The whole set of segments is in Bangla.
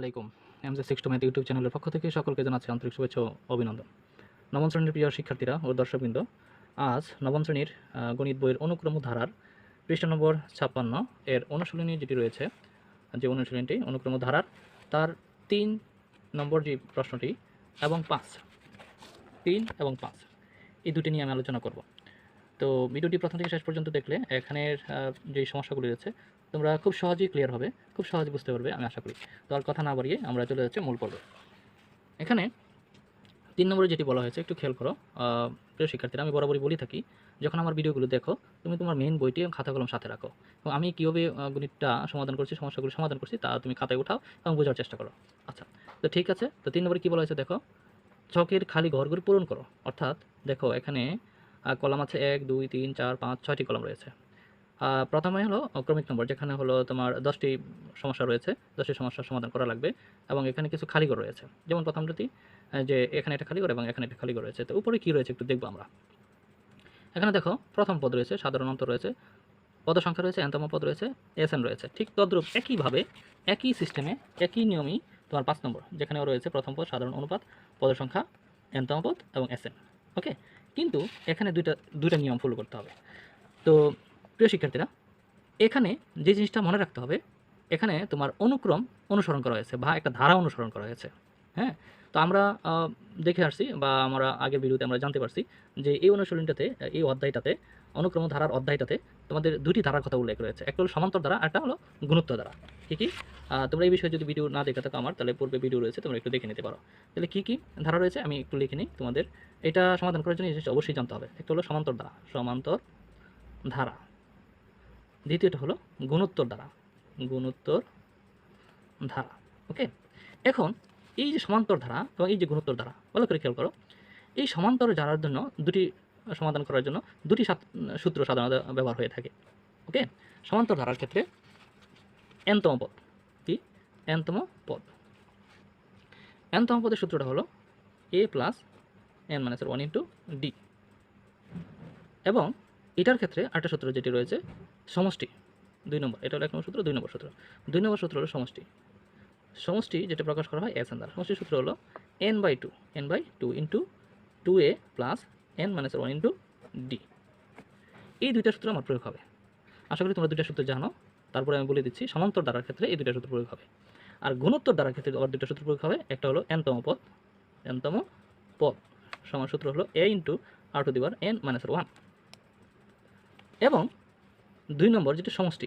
আলাইকুম। MJ six two math YouTube চ্যানেলের পক্ষ থেকে সকলকে জানাচ্ছি আন্তরিক শুভেচ্ছা অভিনন্দন। নবম শ্রেণির প্রিয় শিক্ষার্থীরা ও দর্শকবৃন্দ, আজ নবম শ্রেণির গণিত বইয়ের অনুক্রম ধারার পৃষ্ঠা নম্বর ছাপ্পান্ন এর অনুশীলনী যেটি রয়েছে, যে অনুশীলনীটি অনুক্রম ধারার, তার তিন নম্বর যে প্রশ্নটি এবং পাঁচ, তিন এবং পাঁচ, এই দুটি নিয়ে আমি আলোচনা করব। তো ভিডিওটি প্রথম থেকে শেষ পর্যন্ত দেখলে এখানের যে সমস্যাগুলি রয়েছে তোমরা খুব সহজেই ক্লিয়ার হবে, খুব সহজে বুঝতে পারবে, আমি আশা করি। তো আর কথা না বাড়িয়ে আমরা চলে যাচ্ছি মূল পর্বে। এখানে তিন নম্বরে যেটি বলা হয়েছে, একটু খেয়াল করো প্রিয় শিক্ষার্থীরা, আমি বরাবরই বলি থাকি, যখন আমার ভিডিওগুলো দেখো, তুমি তোমার মেন বইটি এবং খাতা কলম সাথে রাখো। এবং আমি কীভাবে গণিতটা সমাধান করছি, সমস্যাগুলো সমাধান করছি, তা তুমি খাতায় উঠাও এবং বোঝার চেষ্টা করো। আচ্ছা তো ঠিক আছে, তো তিন নম্বরে কী বলা হয়েছে দেখো, ছকের খালি ঘরগুলি পূরণ করো। অর্থাৎ দেখো, এখানে কলাম আছে এক, দুই, তিন, চার, পাঁচ, ছয়টি কলাম রয়েছে। প্রথমে হলো ক্রমিক নম্বর যেখানে হলো তোমার দশটি সমস্যা রয়েছে দশটি সমস্যার সমাধান করা লাগবে এবং এখানে কিছু খালি ঘর রয়েছে। যেমন প্রথমটাতে আহ, যে এখানে একটা খালি ঘর এবং এখানে একটা খালি ঘর রয়েছে। তো উপরে কী রয়েছে একটু দেখব আমরা। এখানে দেখো প্রথম পদ রয়েছে সাধারণ অন্তর রয়েছে পদ সংখ্যা রয়েছে এনতম পদ রয়েছে এস এন রয়েছে। ঠিক তদ্রূপ একইভাবে একই সিস্টেমে একই নিয়মই তোমার পাঁচ নম্বর যেখানেও রয়েছে প্রথম পদ সাধারণ অনুপাত পদের সংখ্যা এনতম পদ এবং এস এন ওকে? কিন্তু এখানে দুইটা দুইটা নিয়ম ফলো করতে হবে। তো প্রিয় শিক্ষার্থীরা, এখানে যে জিনিসটা মনে রাখতে হবে, এখানে তোমার অনুক্রম অনুসরণ করা হয়েছে বা একটা ধারা অনুসরণ করা হয়েছে। হ্যাঁ? তো আমরা দেখে আসছি বা আমরা আগের ভিডিওতে আমরা জানতে পারছি যে এই অনুশীলনটাতে, এই অধ্যায়টাতে, অনুক্রম ধারার অধ্যায়টাতে তোমাদের দুটি ধারার কথা উল্লেখ রয়েছে। একটা হলো সমান্তর ধারা একটা হলো গুণোত্তর ধারা। কি কি? তোমরা এই বিষয়ে যদি ভিডিও না দেখে থাকো আমার, তাহলে পূর্বে ভিডিও রয়েছে, তোমরা একটু দেখে নিতে পারো। তাহলে কী কী ধারা রয়েছে আমি একটু লিখে নিই তোমাদের। এটা সমাধান করার জন্য এই জিনিসটা অবশ্যই জানতে হবে। একটা হলো সমান্তর ধারা। সমান্তর ধারা। দ্বিতীয়টা হলো গুণোত্তর ধারা গুণোত্তর ধারা, ওকে? এখন এই যে সমান্তর ধারা এবং এই যে গুণোত্তর ধারা, ভালো করে খেয়াল করো। এই সমান্তর ধারার জন্য দুটি সমাধান করার জন্য দুটি সূত্র সাধারণত ব্যবহার হয়ে থাকে, ওকে? সমান্তর ধারার ক্ষেত্রে এনতম পদ, কি? এনতম পদ। এনতম পদের সূত্রটা হলো এ প্লাস এন মাইনাসের ওয়ান ইন্টু ডি এবং এটার ক্ষেত্রে আরেকটা সূত্র যেটি রয়েছে সমষ্টি, দুই নম্বর, এটা হলো এক নম্বর সূত্র, দুই নম্বর সূত্র। দুই নম্বর সূত্র হলো সমষ্টি। সমষ্টি যেটা প্রকাশ করা হয় এস এন দ্বারা সমষ্টির সূত্র হলো N by two N by two into two A plus N minus one into D এই দুইটা সূত্র আমার প্রয়োগ হবে। আশা করি তোমরা দুইটা সূত্র জানো। তারপরে আমি বলে দিচ্ছি, সমান্তর দ্বারার ক্ষেত্রে এই দুইটা সূত্র প্রয়োগ হবে। আর গুণোত্তর দ্বারার ক্ষেত্রে আবার দুইটা সূত্র প্রয়োগ হবে। একটা হলো এনতম পদ এনতম পদ। সমান সূত্র হলো A into R to the power N minus one এবং দুই নম্বর যেটা সমষ্টি।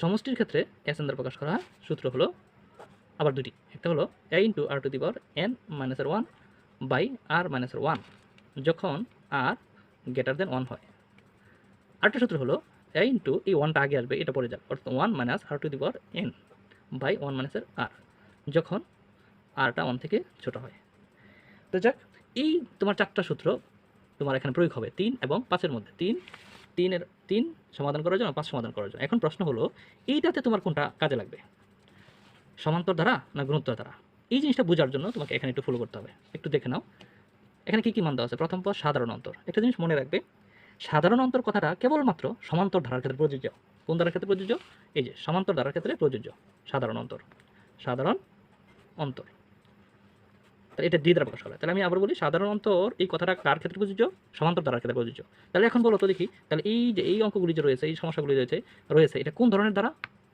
সমষ্টির ক্ষেত্রে এস এন প্রকাশ করা সূত্র হলো আবার দুটি একটা হলো a into r to the power n মাইনাসের ওয়ান বাই আর মাইনাসের ওয়ান যখন আর গ্রেটার দেন ওয়ান হয়। আরেকটা সূত্র হলো এ ইন্টু এই ওয়ানটা আগে আসবে, এটা পরে যাবে। অর্থাৎ one minus r to the power n by one মাইনাসের আর যখন আরটা ওয়ান থেকে ছোট হয়। তো যাক, এই তোমার চারটা সূত্র তোমার এখানে প্রয়োগ হবে, তিন এবং পাঁচের মধ্যে। তিন তিনের, তিন সমাধান করার জন্য, পাঁচ সমাধান করার জন্য। এখন প্রশ্ন হলো, এইটাতে তোমার কোনটা কাজে লাগবে? সমান্তর দ্বারা না গুণোত্তর দ্বারা এই জিনিসটা বোঝার জন্য তোমাকে এখানে একটু ফলো করতে হবে। একটু দেখে নাও। এখানে কী কী মান দেওয়া আছে? প্রথম পদ, সাধারণ অন্তর। একটা জিনিস মনে রাখবে, সাধারণ অন্তর কথাটা কেবলমাত্র সমান্তর ধারার ক্ষেত্রে প্রযোজ্য। কোন ধারার ক্ষেত্রে প্রযোজ্য? এই যে, সমান্তর ধারার ক্ষেত্রে প্রযোজ্য, সাধারণ অন্তর। সাধারণ অন্তর। তাহলে এটা দ্বি দ্বারা প্রকাশ করা তাহলে আমি আবার বলি, সাধারণ অন্তর এই কথাটা কার ক্ষেত্রে প্রযোজ্য? সমান্তর ধারার ক্ষেত্রে প্রযোজ্য। তাহলে এখন বলো তো দেখি, তাহলে এই যে এই অঙ্কগুলি যে রয়েছে, এই সমস্যাগুলি রয়েছে রয়েছে, এটা কোন ধরনের দ্বারা?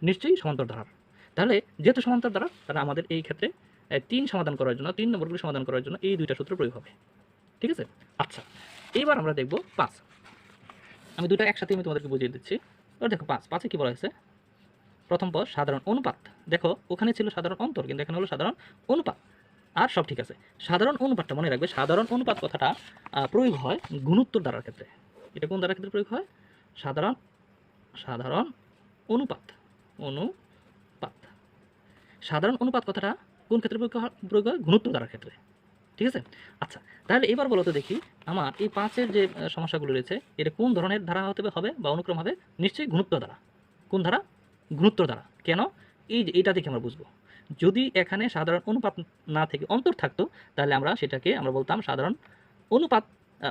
নিশ্চয়ই সমান্তর ধারার তাহলে যেহেতু সমান্তর দ্বারা, তাহলে আমাদের এই ক্ষেত্রে তিন সমাধান করার জন্য, তিন নম্বরগুলি সমাধান করার জন্য এই দুইটা সূত্র প্রয়োগ হবে। ঠিক আছে? আচ্ছা এইবার আমরা দেখব পাঁচ। আমি দুটো একসাথে আমি তোমাদেরকে বুঝিয়ে দিচ্ছি। এবার দেখো পাঁচ, পাঁচে কী বলা হয়েছে? প্রথম পদ, সাধারণ অনুপাত। দেখো, ওখানে ছিল সাধারণ অন্তর, কিন্তু এখানে হলো সাধারণ অনুপাত। আর সব ঠিক আছে। সাধারণ অনুপাতটা মনে রাখবে, সাধারণ অনুপাত কথাটা প্রয়োগ হয় গুণোত্তর দ্বারার ক্ষেত্রে। এটা কোন দ্বারার ক্ষেত্রে প্রয়োগ হয়? সাধারণ সাধারণ অনুপাত অনুপাত। সাধারণ অনুপাত কথাটা কোন ক্ষেত্রে প্রয়োগ হয়? গুণোত্তর দ্বারার ক্ষেত্রে। ঠিক আছে? আচ্ছা তাহলে এবার বলো তো দেখি, আমার এই পাঁচের যে সমস্যাগুলো রয়েছে, এটা কোন ধরনের ধারা হতে হবে বা অনুক্রম হবে? নিশ্চয়ই গুণোত্তর দ্বারা। কোন ধারা? গুণোত্তর দ্বারা। কেন? এই যে, এইটা দেখে আমরা বুঝব। যদি এখানে সাধারণ অনুপাত না থেকে অন্তর থাকতো, তাহলে আমরা সেটাকে আমরা বলতাম সাধারণ অনুপাত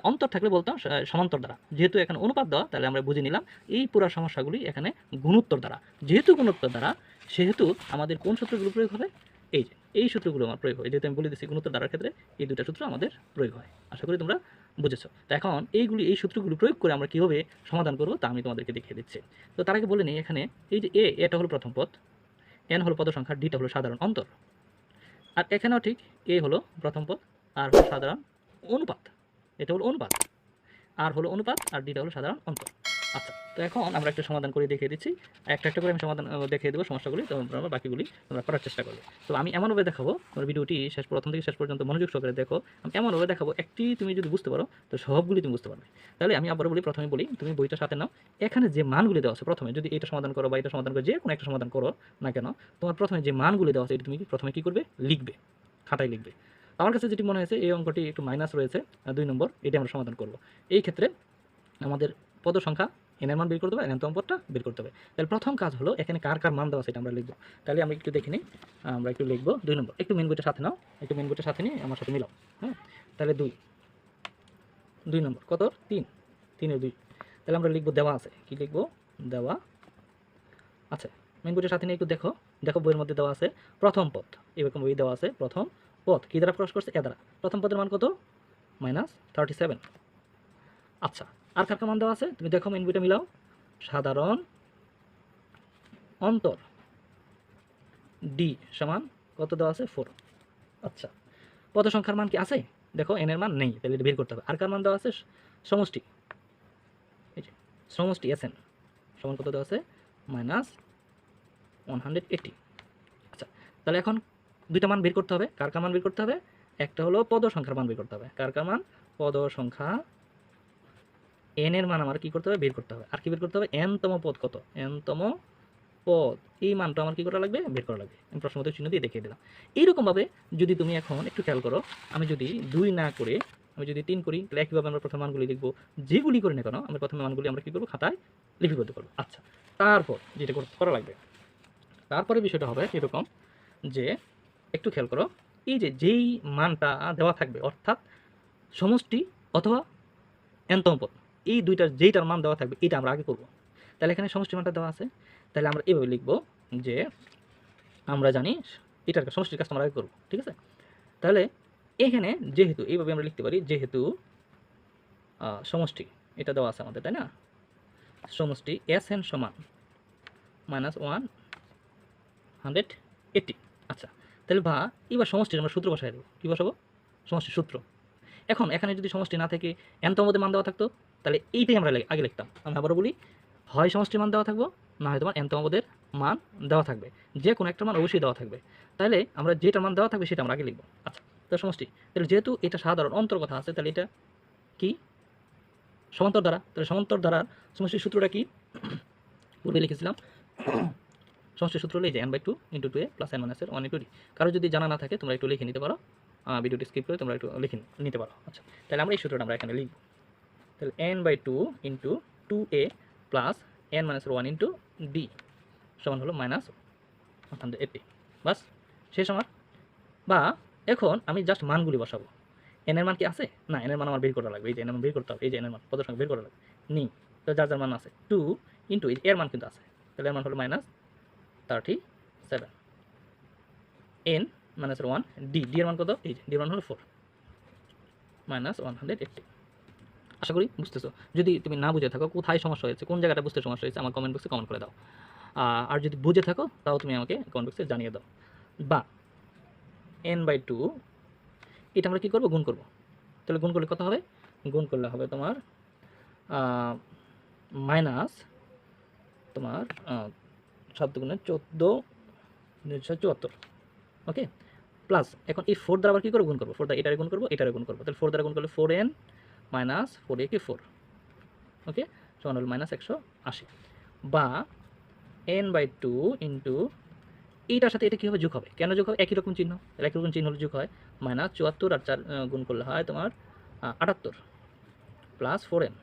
অন্তর থাকলে বলতাম সমান্তর দ্বারা। যেহেতু এখানে অনুপাত দেওয়া, তাহলে আমরা বুঝে নিলাম এই পুরো সমস্যাগুলি এখানে গুণোত্তর দ্বারা। যেহেতু গুণোত্তর দ্বারা, সেহেতু আমাদের কোন সূত্রগুলো প্রয়োগ হবে এই যে, এই সূত্রগুলো আমার প্রয়োগ হয়। যেহেতু আমি বলে দিচ্ছি গুণোত্তর দ্বারার ক্ষেত্রে এই দুটো সূত্র আমাদের প্রয়োগ হয়। আশা করি তোমরা বুঝেছ। তো এখন এইগুলি, এই সূত্রগুলো প্রয়োগ করে আমরা কীভাবে সমাধান করব তা আমি তোমাদেরকে দেখিয়ে দিচ্ছি। তো তার আগে বলে নিই এখানে, এই যে এ এটা হলো প্রথম পদ এন হলো পদ সংখ্যা ডিটা হলো সাধারণ অন্তর। আর এখানেও ঠিক এ হলো প্রথম পদ আর হলো সাধারণ অনুপাত। এটা হলো অনুপাত। আর হলো অনুপাত, আর ডিটা হলো সাধারণ অন্তর। আচ্ছা তো এখন আমরা একটা সমাধান করে দেখিয়ে দিচ্ছি। একটা একটা করে আমি সমাধান দেখিয়ে দেবো সমস্যাগুলি, তো তোমরা বাকিগুলি তোমরা করার চেষ্টা করবে। তো আমি এমনভাবে দেখাবো তোমার ভিডিওটি শেষ প্রথম থেকে শেষ পর্যন্ত মনোযোগ সহকারে দেখো। আমি এমনভাবে দেখাবো, একটি তুমি যদি বুঝতে পারো, তো সবগুলি তুমি বুঝতে পারবে। তাহলে আমি আবার বলি, প্রথমে বলি, তুমি বইটা সাথে নাও। এখানে যে মানগুলি দেওয়া আছে, প্রথমে যদি এটা সমাধান করো বা এটা সমাধান করো, যে কোনো একটা সমাধান করো না কেন, তোমার প্রথমে যে মানগুলি দেওয়া আছে, এটা তুমি প্রথমে কি করবে? লিখবে, খাতায় লিখবে। আমার কাছে যেটি মনে হয়েছে, এই অঙ্কটি একটু মাইনাস রয়েছে দুই নম্বর, এটি আমরা সমাধান করব। এই ক্ষেত্রে আমাদের পদ সংখ্যা এনের মান বের করতে হবে এনতম পদটা বের করতে হবে। তাহলে প্রথম কাজ হলো এখানে কার কার মান দেওয়া সেটা আমরা লিখব। তাহলে আমরা একটু দেখে নিই। আমরা একটু লিখব। দুই নম্বর, একটু মেন বইটার সাথে নাও। একটু মেন বইটার সাথে নিয়ে আমার সাথে মিলাও হ্যাঁ? তাহলে দুই। দুই নম্বর, কত? তিন। তিনের দুই। তাহলে আমরা লিখব দেওয়া আছে। কি লিখব? দেওয়া আচ্ছা মেন বইটার সাথে নিয়ে একটু দেখো। দেখো বইয়ের মধ্যে দেওয়া আছে প্রথম পদ। এরকম বই দেওয়া আছে প্রথম পদ। কী দ্বারা প্রকাশ করছে? এ দ্বারা। প্রথম পদের মান কত? মাইনাস থার্টি সেভেন আচ্ছা আর কার মান দেওয়া আছে? তুমি দেখো মেন বইটা মিলাও। সাধারণ অন্তর ডি সমান কত দেওয়া আছে? ফোর আচ্ছা পদ সংখ্যার মান কি আছে? দেখো এন এর মান নেই, তাহলে এটা বের করতে হবে। আর কার মান দেওয়া আছে? সমষ্টি। এই যে, সমষ্টি এস এন সমান কত দেওয়া আছে? মাইনাস ওয়ান হান্ড্রেড এইটি আচ্ছা তাহলে এখন দুইটা মান বের করতে হবে। কার কার মান বের করতে হবে? একটা হলো পদ সংখ্যার মান বের করতে হবে। কার কার মান? পদ সংখ্যা এন এর মান আমার কি করতে হবে? বের করতে হবে। আর কি বের করতে হবে? এন তম পদ কত? এন তম পদ। এই মানটা আমার কি করা লাগবে? বের করা লাগবে। আমি প্রশ্নবোধক চিহ্ন দিয়ে দেখিয়ে দিলাম। এইরকমভাবে যদি তুমি এখন একটু খেয়াল করো, আমি যদি দুই না করে, আমি যদি তিন করি, তাহলে একইভাবে আমরা প্রথম মানগুলি লিখব। যেগুলি করি না কেন, আমরা প্রথমে মানগুলি আমরা কী করব? খাতায় লিপিবদ্ধ করব। আচ্ছা তারপর যেটা করা লাগবে, তারপরে বিষয়টা হবে এরকম যে, একটু খেয়াল করো, এই যে যেই মানটা দেওয়া থাকবে, অর্থাৎ সমষ্টি অথবা এনতম পদ এই দুইটার যেইটার মান দেওয়া থাকবে এটা আমরা আগে করব। তাহলে এখানে সমষ্টি মানটা দেওয়া আছে। তাহলে আমরা এভাবে লিখব যে আমরা জানি এটার সমষ্টির কাজটা আমরা আগে করব, ঠিক আছে? তাহলে এখানে যেহেতু, এইভাবে আমরা লিখতে পারি, যেহেতু সমষ্টি, এটা দেওয়া আছে আমাদের, তাই না? সমষ্টি এস এন সমান মাইনাস ওয়ান হান্ড্রেড এইটি আচ্ছা তাহলে বা এবার সমষ্টির আমরা সূত্র বসাই দেবো। কী বসাবো? সমষ্টির সূত্র। এখন এখানে যদি সমষ্টি না থেকে, এনতম মধ্যে মান দেওয়া থাকতো, তাহলে এইটাই আমরা আগে লিখতাম। আমি আবারও বলি, হয় সমষ্টির মান দেওয়া থাকব, না হয় তোমার এনতম পদের মান দেওয়া থাকবে। যে কোনো একটা মান অবশ্যই দেওয়া থাকবে। তাহলে আমরা যেটা মান দেওয়া থাকবে সেটা আমরা আগে লিখব। আচ্ছা তো সমষ্টি। তাহলে যেহেতু এটা সাধারণ অন্তর কথা আছে, তাহলে এটা কি? সমান্তর দ্বারা। তাহলে সমান্তর দ্বারার সমষ্টির সূত্রটা কি? পূর্বে লিখেছিলাম, সমষ্টির সূত্র হলো এই যে N by two into two A plus N মাইনাসের ওয়ান ইন্টু ডি কারও যদি জানা না থাকে, তোমরা একটু লিখে নিতে পারো। ভিডিওটি স্কিপ করে তোমরা একটু লিখে নিতে পারো। আচ্ছা তাহলে আমরা এই সূত্রটা আমরা এখানে লিখব। তাহলে N by two into two A plus N মাইনাসের ওয়ান ইন্টু ডি সমান হলো মাইনাস হান্ড্রেড এইটি বাস, শেষ আমার। বা, এখন আমি জাস্ট মানগুলি বসাবো। এনের মান কি আছে? না এনের মান আমার বের করা লাগবে। এই যে এনের মান বের করতে হবে, এই যে এনের মান, পদের সঙ্গে বের করা লাগবে। নি তো যার যার মান আছে? টু ইন্টু এর মান কিন্তু আছে। তাহলে এর মান হলো minus thirty seven N minus one D D এর মান কত? এই ডি এর মান হলো four minus one hundred eighty আশা করি বুঝতেছো। যদি তুমি না বুঝে থাকো, কোথায় সমস্যা হয়েছে, কোন জায়গাটা বুঝতে সমস্যা হয়েছে, আমার কমেন্ট বক্সে কমেন্ট করে দাও। আর যদি বুঝে থাকো, তাও তুমি আমাকে কমেন্ট বক্সে জানিয়ে দাও। বা এন বাই টু এটা আমরা কী করব? গুণ করব। তাহলে গুণ করলে কত হবে? গুণ করলে হবে তোমার মাইনাস তোমার সাত গুণে চোদ্দ চুয়াত্তর। ওকে প্লাস এখন এই ফোর দ্বারা আবার কী করে গুণ করব। ফোর দ্বারা এটারে গুণ করব, এটারে গুণ করব। তাহলে ফোর দ্বারা গুণ করলে four N minus four A কি ফোর ওকে সমান হল মাইনাস একশো আশি। বা এন বাই টু ইন্টু এইটার সাথে এটা কী হবে? যোগ হবে। কেন যোগ হবে? একই রকম চিহ্ন। একই রকম চিহ্ন হলে যোগ হয় মাইনাস চুয়াত্তর আর চার গুণ করলে হয় তোমার আটাত্তর প্লাস ফোর এন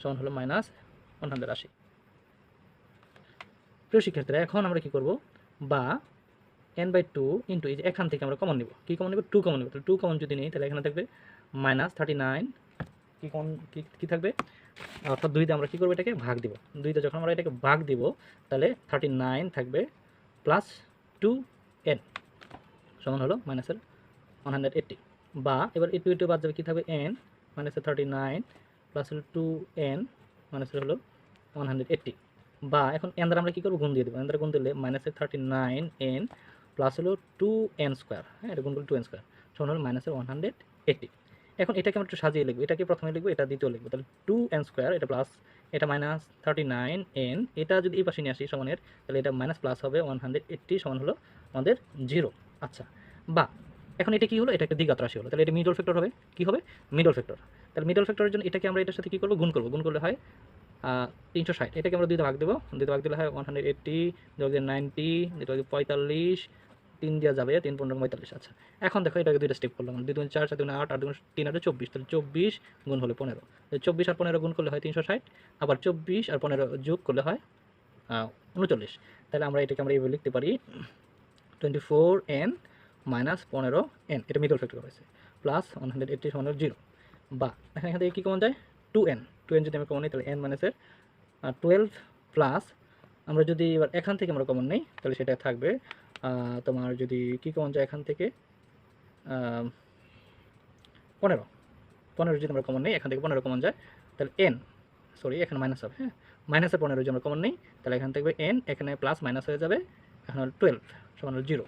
সমান হলো মাইনাস ওয়ান হান্ড্রেড আশি। প্রিয় শিক্ষার্থীরা, এখন আমরা কী করব? বা এন বাই টু ইন্টু এই যে এখান থেকে আমরা কমন নিব। কী কমন নিব? টু কমন নিব। টু কমন যদি নিই, তাহলে এখানে থাকবে মাইনাস থার্টি নাইন কী কমন কী কী থাকবে? অর্থাৎ দুইতে আমরা কী করব এটাকে? ভাগ দিব। দুইতে যখন আমরা এটাকে ভাগ দিব, তাহলে থার্টি নাইন থাকবে প্লাস টু এন সমান হলো মাইনাসের ওয়ান হান্ড্রেড এইট্টি বা এবার এই টু টু বাদ যাবে কী থাকবে? এন মাইনাসের থার্টি নাইন প্লাস হলো টু এন মাইনাসের হলো ওয়ান হান্ড্রেড এইট্টি বা এখন এন দ্বারা আমরা কী করব? গুণ দিয়ে দেবো। এন দ্বারা গুণ দিলে মাইনাসের থার্টি নাইন এন প্লাস হলো টু এন স্কোয়ার হ্যাঁ এটা গুণ করলে টু এন স্কোয়ার সমান হলো মাইনাসের ওয়ান হান্ড্রেড এইট্টি এখন এটাকে আমরা একটু সাজিয়ে লিখব, এটাকে প্রথমে লিখব, এটা দ্বিতীয় লিখব, তাহলে টু এন স্কোয়ার এটা প্লাস এটা মাইনাস থার্টি নাইন এন এটা যদি এই পাশে নিয়ে আসি সমানের, তাহলে এটা মাইনাস প্লাস হবে ওয়ান হান্ড্রেড এইট্টি সমান হলো আমাদের জিরো আচ্ছা বা এখন এটা কি হলো? এটা একটা দ্বিঘাত রাশি হলো, তাহলে এটা মিডল ফ্যাক্টর হবে, কি হবে? মিডল ফ্যাক্টর তাহলে মিডল ফ্যাক্টরের জন্য এটাকে আমরা এটার সাথে কী করব? গুণ করব, গুণ করলে হয় তিনশো ষাট। এটাকে আমরা দুইটা ভাগ দেবো দুইটা ভাগ দিলে হয় ওয়ান হান্ড্রেড এইট্টি দুই ভাগ নাইনটি দুই ভাগ পঁয়তাল্লিশ তিন দেওয়া যাবে, তিন পনেরো পঁয়তাল্লিশ আচ্ছা। এখন দেখো এটাকে দুইটা স্টেপ করলাম। দুই দুই চার সাত দুই আট আট দুই তিন, আট চব্বিশ। তাহলে চব্বিশ গুণ হলে পনেরো। চব্বিশ আর পনেরো গুণ করলে হয় তিনশো ষাট। আবার চব্বিশ আর পনেরো যোগ করলে হয় উনচল্লিশ। তাহলে আমরা এটাকে আমরা এইভাবে লিখতে পারি টোয়েন্টি ফোর এন মাইনাস পনেরো এন এটা মিডল ফ্যাক্টর হয়েছে। প্লাস ওয়ান হান্ড্রেড এইট্টি সমান জিরো বা এখানে এখান থেকে কী কমন যায়? টু এন টু এন যদি আমরা কমন নিই, তাহলে এন মাইনাসের টুয়েলভ প্লাস আমরা যদি এবার এখান থেকে আমরা কমন নেই, তাহলে সেটা থাকবে তোমার যদি কী কমন যায় এখান থেকে? পনেরো। পনেরো যদি আমরা কমন নেই, এখান থেকে পনেরো কমন যায়, তাহলে এন সরি এখানে মাইনাস হবে হ্যাঁ? মাইনাসের পনেরো যদি আমরা কমন নেই, তাহলে এখান থেকে এন এখানে প্লাস মাইনাস হয়ে যাবে, এখন হলো টুয়েলভ সমান হলো জিরো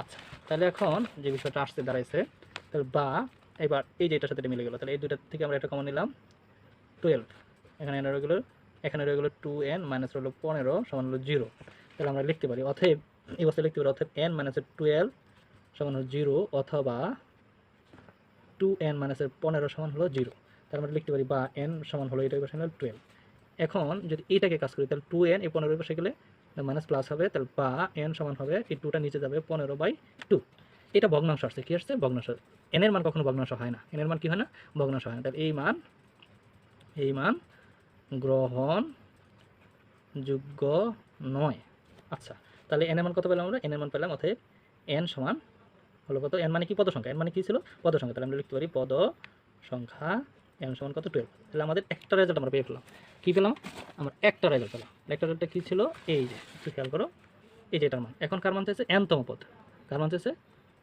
আচ্ছা তাহলে এখন যে বিষয়টা আসতে দাঁড়াইছে, তাহলে বা, এবার এই যে এটার সাথে মিলে গেলো, তাহলে এই দুটার থেকে আমরা একটা কমন নিলাম টুয়েলভ এখানে রয়ে গেলো, এখানে রয়ে গেলো টু এন মাইনাস হলো পনেরো, সমান হলো জিরো তাহলে আমরা লিখতে পারি, অতএব এই অবস্থায় লিখতে পারি অর্থাৎ এন মাইনাসের টুয়েলভ সমান হলো জিরো অথবা টু এন মাইনাসের পনেরো সমান হলো জিরো তার মানে লিখতে পারি বা এন সমান হলো এটা পাশে টুয়েলভ এখন যদি এইটাকে কাজ করি, তাহলে টু এন এই পনেরো পাশে গেলে মাইনাস প্লাস হবে তাহলে বা এন সমান হবে, এই টুটা নিচে যাবে পনেরো বাই টু এটা ভগ্নাংশ আসছে, কী আসছে? ভগ্নাংশ। এনের মান কখনো ভগ্নাংশ হয় না। এনের মান কি হয় না? ভগ্নাংশ হয় না। তাহলে এই মান এই মান গ্রহণ যোগ্য নয়। আচ্ছা। তাহলে এনের মান কত পেলাম আমরা? এনের মান পেলাম অতএব এন সমান হলো কত? এন মানে কি পদ সংখ্যা এন মানে কি ছিল? পদ সংখ্যা তাহলে আমরা লিখতে পারি পদ সংখ্যা এন সমান কত? টুয়েলভ তাহলে আমাদের একটা রেজাল্ট আমরা পেয়ে ফেলাম কী পেলাম? আমরা একটা রেজাল্ট পেলাম। একটা রেজাল্টটা কী ছিল? এই যে, একটু খেয়াল করো। এই যে এটার মান। এখন কার মান চাইছে? এনতম পদ। কার মান চাইছে?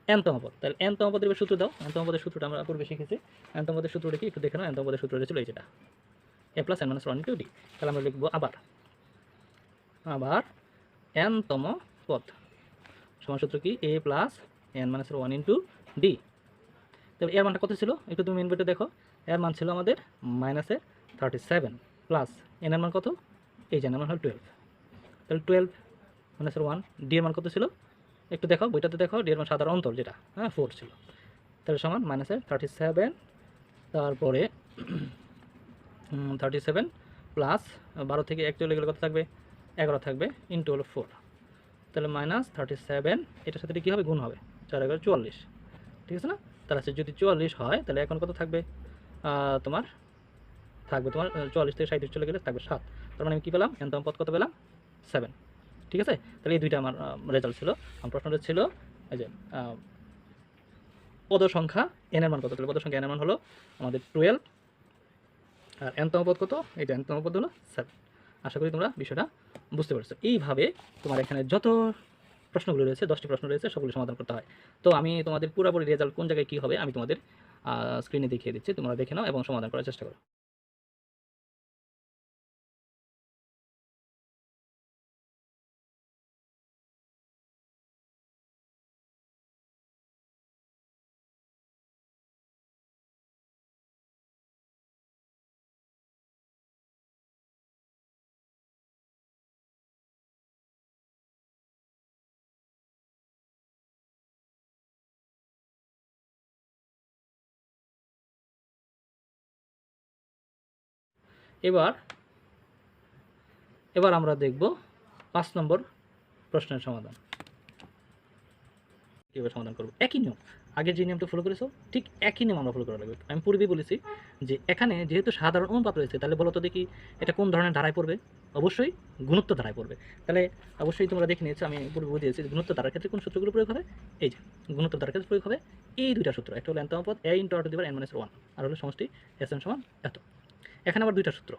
এনতম পদ। তাহলে এনতম পদের সূত্র দাও। এনতম পদের সূত্রটা আমরা পূর্বে শিখেছি। এনতম পদের সূত্রটা কি? একটু দেখে নাও। এনতম পদের সূত্রটা ছিল এই যেটা। A plus N minus one into D তাহলে আমরা লিখব আবার। আবার এনতম পদ। সমান সূত্র কি? A plus N minus one into D তবে এর মানটা কত ছিল? একটু তুমি বইটা দেখো। এর মান ছিল আমাদের মাইনাসের থার্টি সেভেন প্লাস এন এর মান কত? এই যে এন মান হল টুয়েলভ তাহলে টুয়েলভ মাইনাসের ওয়ান ডি এর মান কত ছিল? একটু দেখো, বইটাতে দেখো ডি এর মান সাধারণ অন্তর যেটা হ্যাঁ ফোর ছিল। তাহলে সমান মাইনাসের থার্টি সেভেন তারপরে থার্টি সেভেন প্লাস বারো থেকে এক চলে গেলে কত থাকবে? এগারো থাকবে ইন্টু হলো ফোর তাহলে মাইনাস থার্টি সেভেন এটার সাথে কী হবে? গুণ হবে। চার এগারো চুয়াল্লিশ। ঠিক আছে না? তাহলে হচ্ছে যদি চুয়াল্লিশ হয়, তাহলে এখন কত থাকবে? তোমার থাকবে তোমার চুয়াল্লিশ থেকে সাঁত্রিশ চলে গেলে থাকবে সাত। তার মানে আমি কী পেলাম? এনতম পদ কত পেলাম? সেভেন ঠিক আছে? তাহলে এই দুইটা আমার রেজাল্ট ছিল। আমার প্রশ্নটা ছিল, এই যে পদ সংখ্যা এনের মান কত তাহলে পদ সংখ্যা এনের মান হলো আমাদের টুয়েলভ আর এনতম পদ কত? এটা এনতম পদ হলো সেভেন আশা করি তোমরা বিষয়টা বুঝতে পারছ। এইভাবে তোমার এখানে যত প্রশ্নগুলো রয়েছে, দশটি প্রশ্ন রয়েছে, সবগুলো সমাধান করতে হয়। তো আমি তোমাদের পুরোপুরি রেজাল্ট কোন জায়গায় কী হবে আমি তোমাদের স্ক্রিনে দেখিয়ে দিচ্ছি। তোমরা দেখে নাও এবং সমাধান করার চেষ্টা করো। এবার এবার আমরা দেখব পাঁচ নম্বর প্রশ্নের সমাধান। কীভাবে সমাধান করব। একই নিয়ম। আগে যে নিয়মটা ফলো করেছ ঠিক একই নিয়ম আমরা ফলো করা লাগবে। আমি পূর্বেই বলেছি যে এখানে যেহেতু সাধারণ অনুপাত রয়েছে তাহলে বলো তো দেখি এটা কোন ধরনের ধারায় পড়বে? অবশ্যই গুণত্ব ধারায় পড়বে। তাহলে অবশ্যই তোমরা দেখে নিয়েছো আমি পূর্বে বুঝিয়েছি গুণত্ব ধারার ক্ষেত্রে কোন সূত্রগুলো প্রয়োগ হবে? এই যে গুণত্ব ধারার ক্ষেত্রে প্রয়োগ হবে এই দুইটা সূত্র। একটা হলো এনতম পদ A into R to the power N minus one R হলো সমষ্টি এস এন সমান এত। এখানে আবার দুইটা সূত্র।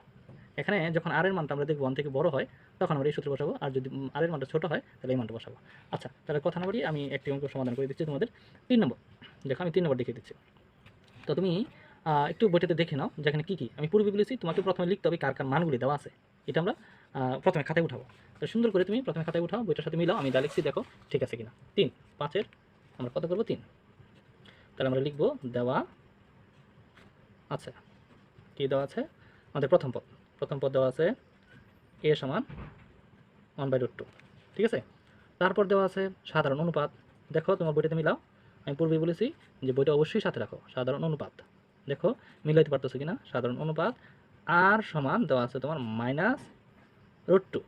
এখানে যখন আর এর মানটা আমরা দেখব ওয়ান থেকে বড় হয়, তখন আমরা এই সূত্র বসাবো। আর যদি আর এর মানটা ছোট হয়, তাহলে এই মানটা বসাবো। আচ্ছা তাহলে কথা না বাড়ি আমি একটি অঙ্ক সমাধান করে দিচ্ছি তোমাদের। তিন নম্বর। দেখো, আমি তিন নম্বর দেখিয়ে দিচ্ছি। তো তুমি একটু বইটাতে দেখে নাও যেখানে কী কী। আমি পূর্বে বলেছি, তোমাকে প্রথমে লিখতে হবে কার কার মানগুলি দেওয়া আছে। এটা আমরা প্রথমে খাতায় উঠাবো। তো সুন্দর করে তুমি প্রথমে খাতায় উঠাও, বইটার সাথে মিলাও। আমি যা লিখছি দেখো, ঠিক আছে কিনা। তিন, পাঁচের, আমরা কত করব? তিন। তাহলে আমরা লিখব দেওয়া আচ্ছা কী দেওয়া আছে? আমাদের প্রথম পদ। প্রথম পদ দেওয়া আছে এ সমান ওয়ান বাই রুট টু ঠিক আছে? তারপর দেওয়া আছে সাধারণ অনুপাত। দেখো, তোমার বইটাতে মিলাও। আমি পূর্বেই বলেছি যে বইটা অবশ্যই সাথে রাখো, সাধারণ অনুপাত। দেখো, মিলাইতে পারতেছো কিনা? সাধারণ অনুপাত। আর সমান দেওয়া আছে তোমার মাইনাস রুট টু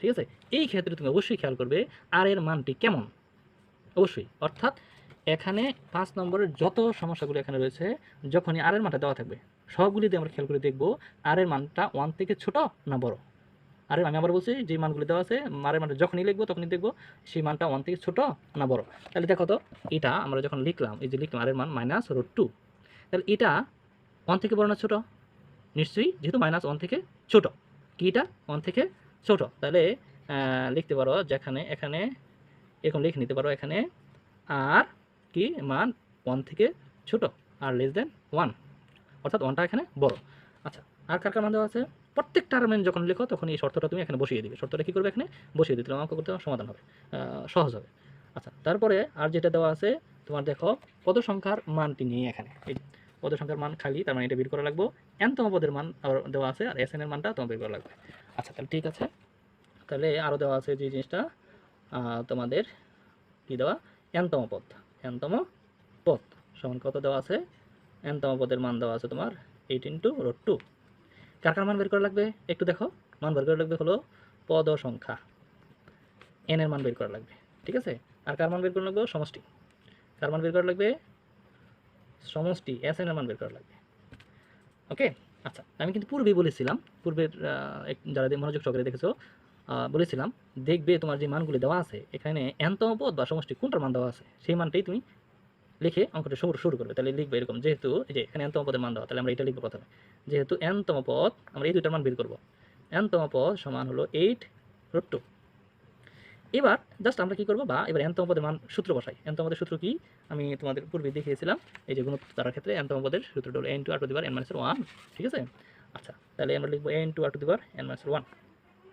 ঠিক আছে? এই ক্ষেত্রে তুমি অবশ্যই খেয়াল করবে আর এর মানটি কেমন? অবশ্যই। অর্থাৎ এখানে পাঁচ নম্বরের যত সমস্যাগুলো এখানে রয়েছে, যখনই আর এর মানটা দেওয়া থাকবে সবগুলি দিয়ে আমরা খেয়াল করে দেখব আর এর মানটা ওয়ান থেকে ছোট না বড়? আরে আমি আবার বলছি যে মানগুলি দেওয়া আছে মারের মানটা যখনই লিখব, তখনই দেখব সেই মানটা ওয়ান থেকে ছোট না বড়। তাহলে দেখো তো, এটা আমরা যখন লিখলাম, এই যে লিখলাম আর এর মান মাইনাস রোড টু তাহলে এটা ওয়ান থেকে বড় না ছোট? নিশ্চয়ই, যেহেতু মাইনাস ওয়ান থেকে ছোট। কি এটা? ওয়ান থেকে ছোট। তাহলে লিখতে পারো যেখানে, এখানে, এরকম লিখে নিতে পারো এখানে আর কি মান ওয়ান থেকে ছোট আর লেস দেন ওয়ান অর্থাৎ ওয়ানটা এখানে বড়। আচ্ছা আর কার কার মান দেওয়া আছে? প্রত্যেকটা মান যখন লেখো, তখন এই শর্তটা তুমি এখানে বসিয়ে দিবে। শর্তটা কী করবে এখানে? বসিয়ে দিতে অঙ্ক করতে সমাধান হবে। সহজ হবে। আচ্ছা তারপরে আর যেটা দেওয়া আছে, তোমার দেখো পদ সংখ্যার মানটি নিয়ে এখানে। এই পদ সংখ্যার মান খালি, তার মানে এটা বের করা লাগবে। এনতম পদের মান দেওয়া আছে, আর এস এর মানটা তোমার বের করা লাগবে। আচ্ছা তাহলে ঠিক আছে। তাহলে আরও দেওয়া আছে যে জিনিসটা তোমাদের কী দেওয়া? এনতম পদ। এনতম পদ। সমান কত দেওয়া আছে? এনতম পদের মান দেওয়া আছে তোমার এইট ইন্টু রোড টু কার কার মান বের করা লাগবে একটু দেখো মান বের করা লাগবে হলো পদ সংখ্যা এন এর মান বের করা লাগবে ঠিক আছে আর কার মান বের করা লাগবে সমষ্টি কার মান বের করা লাগবে সমষ্টি এস এন এর মান বের করা লাগবে ওকে আচ্ছা আমি কিন্তু পূর্বেই বলেছিলাম, পূর্বের যারা মনোযোগ সহকারে দেখেছ বলেছিলাম, দেখবে তোমার যে মানগুলি দেওয়া আছে, এখানে এনতম পদ বা সমষ্টি কোনটার মান দেওয়া আছে, সেই মানটাই তুমি লিখে অঙ্কটা শুরু শুরু করবে। তাহলে লিখবে এরকম, যেহেতু এই যে এখানে এনতম পদের মান দেওয়া তাহলে আমরা এটা লিখব প্রথমে। যেহেতু এনতম পদ, আমরা এই দুইটার মান বের করব। এনতম পদ সমান হলো এইট রুট টু এবার জাস্ট আমরা কি করব, বা এবার এনতম পদের মান সূত্র বসাই। এনতম পদের সূত্র কি? আমি তোমাদের পূর্বে দেখিয়েছিলাম, এই যে গুণোত্তর তারার ক্ষেত্রে এনতম পদের সূত্রটা হলো N two R to the power N minus one ঠিক আছে? আচ্ছা তাহলে আমরা লিখব N two R to the power N minus one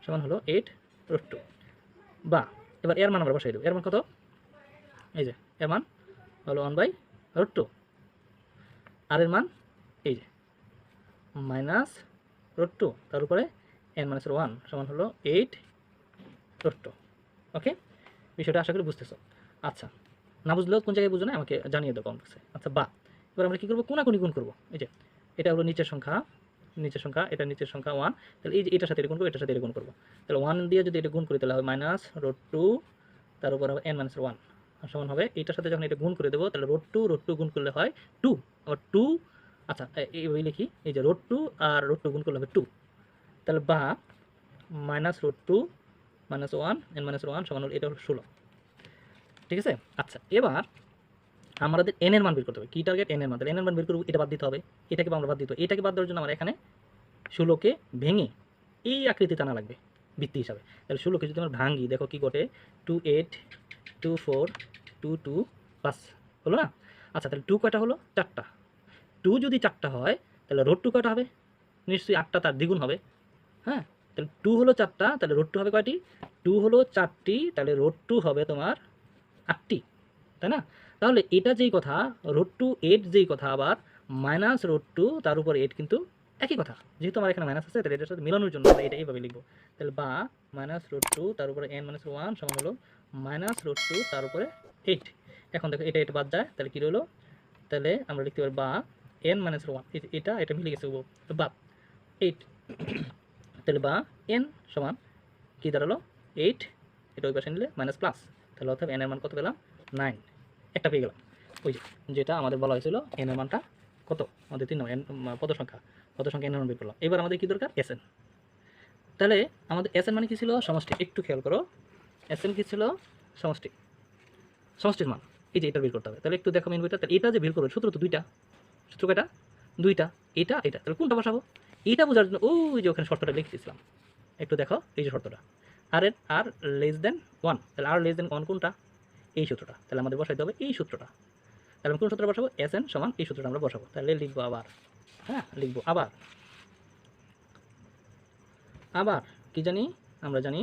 সমান হলো এইট রুট টু বা, এবার এর মান আমরা বসাই দেবো। এর মান কত? এই যে, এর মান হলো one by root two R এর মান এই যে মাইনাস রুট টু তার উপরে এন মাইনাস ওয়ান সমান হলো এইট রুট টু ওকে বিষয়টা আশা করি বুঝতেছ। আচ্ছা না বুঝলেও কোন জায়গায় বুঝো না আমাকে জানিয়ে দেবো কমেন্ট বক্সে আচ্ছা বা, এবার আমরা কী করব? কোনাকুনি গুণ করব। এই যে, এটা হলো নিচের সংখ্যা নিচের সংখ্যা, এটা নিচের সংখ্যা ওয়ান তাহলে এই যে এটার সাথে গুণ করব, এটার সাথে এটা গুণ করব। তাহলে ওয়ান দিয়ে যদি এটা গুণ করি, তাহলে হবে মাইনাস রোড টু তার উপর হবে এন মাইনাস ওয়ান সমান হবে। এটার সাথে যখন এটা গুণ করে দেবো, তাহলে রোড টু রোড টু গুণ করলে হয় টু আবার টু আচ্ছা এই ওই লিখি, এই যে root two R root two গুণ করলে হবে টু তাহলে বা minus root two minus one N minus one সমান এটা হলো ষোলো। ঠিক আছে? আচ্ছা এবার আমাদের এন এর মান বের করতে হবে। কি টার্গেট এন এর মান। এন এর মান বের করব, এটা বাদ দিতে হবে। এটাকে আমরা বাদ দিতে হবে। এটাকে বাদ দেওয়ার জন্য আমার এখানে ষোলোকে ভেঙে এই আকৃতিতে আনা লাগবে। বৃত্তি হিসাবে। তাহলে ষোলোকে যদি আমরা ভাঙি দেখো কি ঘটে? Two eight two four two two পাঁচ হলো না? আচ্ছা তাহলে টু কয়টা হলো? চারটা। টু যদি চারটা হয়, তাহলে রোড টু কয়টা হবে? নিশ্চয়ই আটটা তার দ্বিগুণ হবে। হ্যাঁ? তাহলে টু হলো চারটা, তাহলে রোড টু হবে কয়টি? টু হলো চারটি, তাহলে রোড টু হবে তোমার আটটি। তাই না? তাহলে এটা যেই কথা রোড টু এইট যেই কথা, আবার মাইনাস রোড টু তার উপর এইট কিন্তু একই কথা। যেহেতু আমার এখানে মাইনাস আছে, তাহলে এটার সাথে মিলানোর জন্য আমরা এটা এইভাবে লিখব। তাহলে বা মাইনাস রোড টু তার উপরে এন মাইনাস ওয়ান সমান হলো মাইনাস রোড টু তার উপরে এইট এখন দেখো, এটা এটা বাদ যায়, তাহলে কী রইল? তাহলে আমরা লিখতে পারি বা এন মাইনাস ওয়ান এটা এটা মিলে গেছে বাদ এইট তাহলে বা এন সমান কী দাঁড়াল? এইট এটা ওই পাশে নিলে মাইনাস প্লাস তাহলে অর্থাৎ এন এর মান কত পেলাম? নাইন একটা পেয়ে গেলাম। ওই যেটা আমাদের বলা হয়েছিল এন এর মানটা কত? আমাদের তিন নম্বর এন পদ সংখ্যা। পদ সংখ্যা এন বের করলাম। এবার আমাদের কী দরকার? এস এন তাহলে আমাদের এস এন মানে কী ছিল? সমষ্টি। একটু খেয়াল করো। এস এন কী ছিল? সমষ্টি। সমষ্টির মান। এই যে এটা বের করতে হবে। তাহলে একটু দেখো মেন বইটা। তাহলে এটা যে বের করবে, সূত্র তো দুইটা। সূত্র কয়টা? দুইটা। এটা এটা। তাহলে কোনটা বসাবো? এটা বোঝার জন্য ওই যে ওখানে শর্তটা লিখে দিয়েছিলাম। একটু দেখো এই যে শর্তটা। আর এর আর লেস দেন ওয়ান তাহলে আর লেস দেন ওয়ান কোনটা? এই সূত্রটা। তাহলে আমাদের বসাইতে হবে এই সূত্রটা। তাহলে কোন সূত্রটা বসাবো? এস এন সমান এই সূত্রটা আমরা বসাবো। তাহলে লিখব আবার হ্যাঁ লিখব। আবার। আবার, কি জানি? আমরা জানি,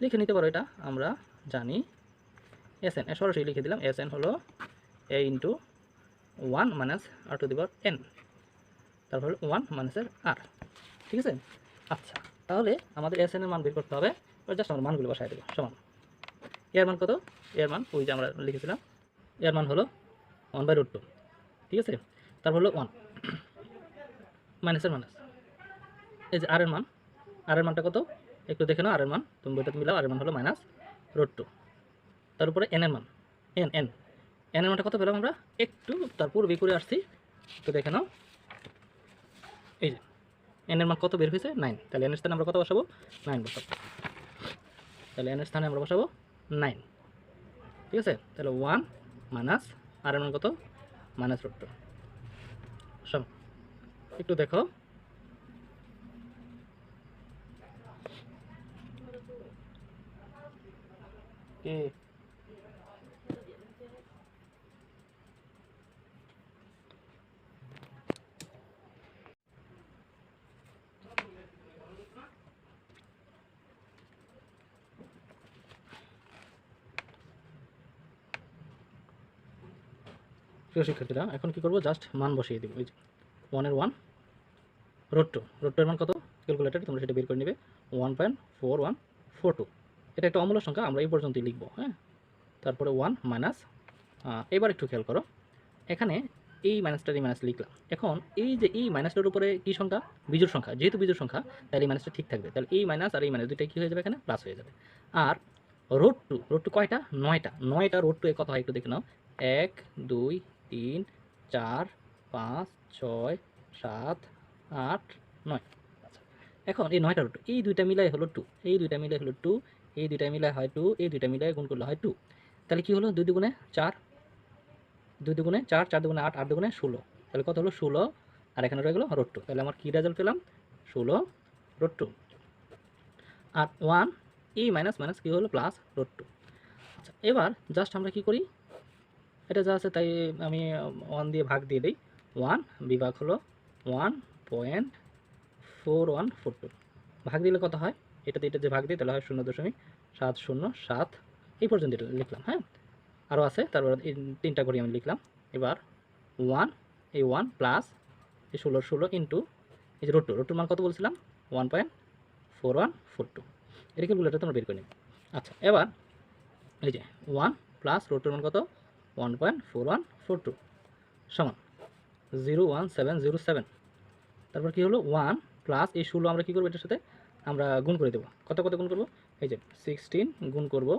লিখে নিতে পারো এটা। আমরা জানি এস এন সরাসরি লিখে দিলাম। এস এন হলো A into one minus R to the power N তারপর হলো ওয়ান মাইনাসের আর ঠিক আছে? আচ্ছা তাহলে আমাদের এস এন এর মান বের করতে হবে। জাস্ট আমরা মানগুলো বসাই দেবো। সমান। এর মান কত? এর মান, ওই যে আমরা লিখেছিলাম। এর মান হলো ওয়ান বাই রুট টু ঠিক আছে? তারপর হলো ওয়ান মাইনাসের মাইনাস। এই যে আর এর মান আর এর মানটা কত? একটু দেখে নাও আর এর মান। তুমি বইটা মিলাও আর এর মান হলো মাইনাস রুট টু। তার উপরে এন এর মান এন এন এন এর মানটা কত পেলাম আমরা? একটু তার পূর্বে করে আসছি। একটু দেখে নাও। এই যে এন এর মান কত বের হয়েছে? নাইন। তাহলে এন এর স্থানে আমরা কত বসাবো? নাইন বসাবো। তাহলে এন এর স্থানে আমরা বসাবো নাইন। ঠিক আছে? তাহলে ওয়ান মাইনাস আর এর মান কত? Minus root two. সব একটু দেখো কে? প্রিয় শিক্ষার্থীরা এখন কি করব? জাস্ট মান বসিয়ে দেবো ওয়ানের one root two root two এর মান কত? ক্যালকুলেটার তোমরা সেটা বের করে নেবে। One point four one four two এটা একটা অমূল্য সংখ্যা, আমরা এই পর্যন্তই লিখব হ্যাঁ? তারপরে ওয়ান মাইনাস এবার একটু খেয়াল করো। এখানে এই মাইনাসটার এই মাইনাস লিখলাম। এখন এই যে এই মাইনাসটার উপরে কী সংখ্যা? বিজোড় সংখ্যা। যেহেতু বিজোড় সংখ্যা, তাহলে এই মাইনাসটা ঠিক থাকবে। তাহলে এই মাইনাস আর এই মাইনাস দুইটাই কী হয়ে যাবে এখানে? প্লাস হয়ে যাবে। আর রোড টু রোড টু কয়টা? নয়টা। নয়টা রোড টু এ কথা হয় একটু দেখে নাও। এক, দুই, তিন, চার পাঁচ, ছয়, সাত, আট, নয়। আচ্ছা এখন এই নয়টা রুট এই দুইটা মিলাই হলো টু এই দুইটা মিলাই হলো টু এই দুইটা মিলাই হয় টু এই দুইটা মিলাই গুণ করলে হয় টু তাহলে কী হলো? দুই দুগুণে চার, দুই দুগুণে চার চার দুগুণে আট আট দুগুণে ষোলো। তাহলে কত হলো? ষোলো। আর এখানে রয়ে গেলো রোড টু তাহলে আমার কী রেজাল্ট পেলাম? ষোলো রোড টু আর ওয়ান ই মাইনাস মাইনাস কী হলো? প্লাস রোড টু আচ্ছা এবার জাস্ট আমরা কি করি? এটা যা আছে তাই আমি ওয়ান দিয়ে ভাগ দিয়ে দিই। ওয়ান, বিভাগ হলো one point four one four two. ভাগ দিলে কত হয়? এটাতে এটা যে ভাগ দিই, তাহলে হয় শূন্য দশমিক সাত শূন্য সাত। এই পর্যন্ত এটা লিখলাম হ্যাঁ? আরও আছে, তারপর তিনটা করে আমি লিখলাম। এবার ওয়ান, এই ওয়ান প্লাস এই ষোলো ষোলো ইন্টু এই যে রোটু রোটুর মান কত বলছিলাম? One point four one four two. এটা ক্যালকুলেটার তোমরা বের করে নেবে আচ্ছা এবার এই যে ওয়ান প্লাস রোটুর মান কত? One point four one four two. সমান। Zero one seven zero seven. তারপর কী হলো? ওয়ান প্লাস এই ষোলো আমরা কী করব? এটার সাথে আমরা গুণ করে দেবো। কত কত গুণ করব? এই যে সিক্সটিন গুণ করব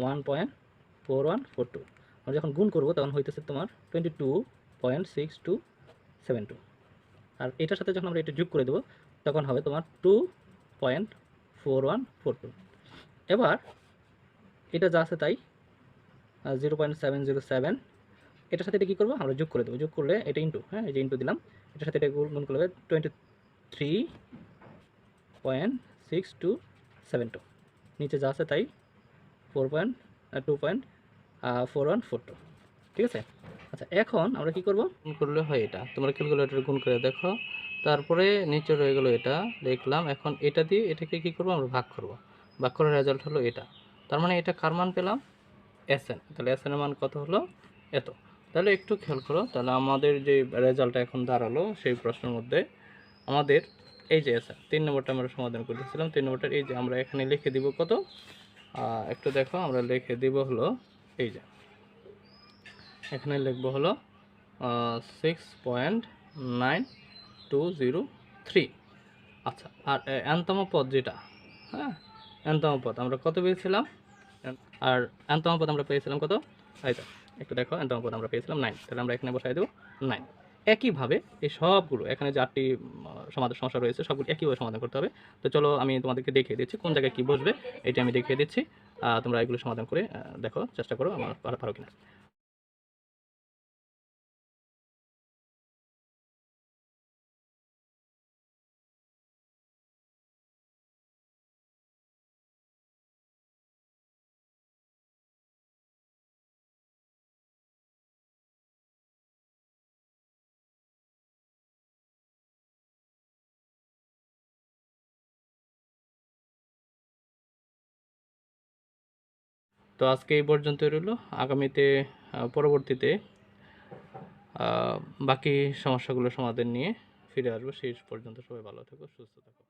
one point four one four two. আমরা যখন গুণ করব, তখন হইতেছে তোমার twenty two point six two seven two. আর এটার সাথে যখন আমরা এটা যোগ করে দেবো, তখন হবে তোমার two point four one four two. এবার এটা যা আছে তাই zero point seven zero seven এটার সাথে এটা কী করব? আমরা যোগ করে দেবো। যোগ করলে এটা ইন্টু হ্যাঁ এই যে ইন্টু দিলাম। এটার সাথে এটা গুণ করলে twenty three point six two seven two নিচে যা আছে তাই four point two point four one four two ঠিক আছে? আচ্ছা এখন আমরা কি করব? গুণ করলে হয় এটা। তোমরা ক্যালকুলেটর গুণ করে দেখো। তারপরে নিচে রয়ে গেলো এটা। দেখলাম, এখন এটা দিয়ে এটাকে কি করব? আমরা ভাগ করব। ভাগ করার রেজাল্ট হলো এটা। তার মানে এটা কার মান পেলাম? এস এন তাহলে এস এর মান কত হলো? এত। তাহলে একটু খেয়াল করো, তাহলে আমাদের যে রেজাল্টটা এখন দাঁড়াল সেই প্রশ্নের মধ্যে আমাদের এই যে এস তিন নম্বরটা আমরা সমাধান করতেছিলাম, তিন নম্বরটা এই যে আমরা এখানে লিখে দিব কত? একটু দেখো, আমরা লিখে দিব হলো এই যে, এখানে লিখব হলো six point nine two zero three আচ্ছা আর এনতম পদ যেটা হ্যাঁ এনতম পদ, আমরা কত পেয়েছিলাম? আর এনতম পদ আমরা পেয়েছিলাম কত? এই একটু দেখো অ্যান্টন পদ আমরা পেয়েছিলাম নাইন তাহলে আমরা এখানে বসাই দেবো নাইন একইভাবে এই সবগুলো, এখানে চারটি সমাধান সমস্যা রয়েছে, সবগুলো একইভাবে সমাধান করতে হবে। তো চলো আমি তোমাদেরকে দেখিয়ে দিচ্ছি কোন জায়গায় কী বসবে, এটি আমি দেখিয়ে দিচ্ছি। তোমরা এগুলো সমাধান করে দেখো, চেষ্টা করো, আমার পারো কিনা। তো আজকে এই পর্যন্ত রইল। আগামীতে পরবর্তীতে বাকি সমস্যাগুলো সমাধান নিয়ে ফিরে আসব। শেষ পর্যন্ত সবাই ভালো থাকো, সুস্থ থাকো।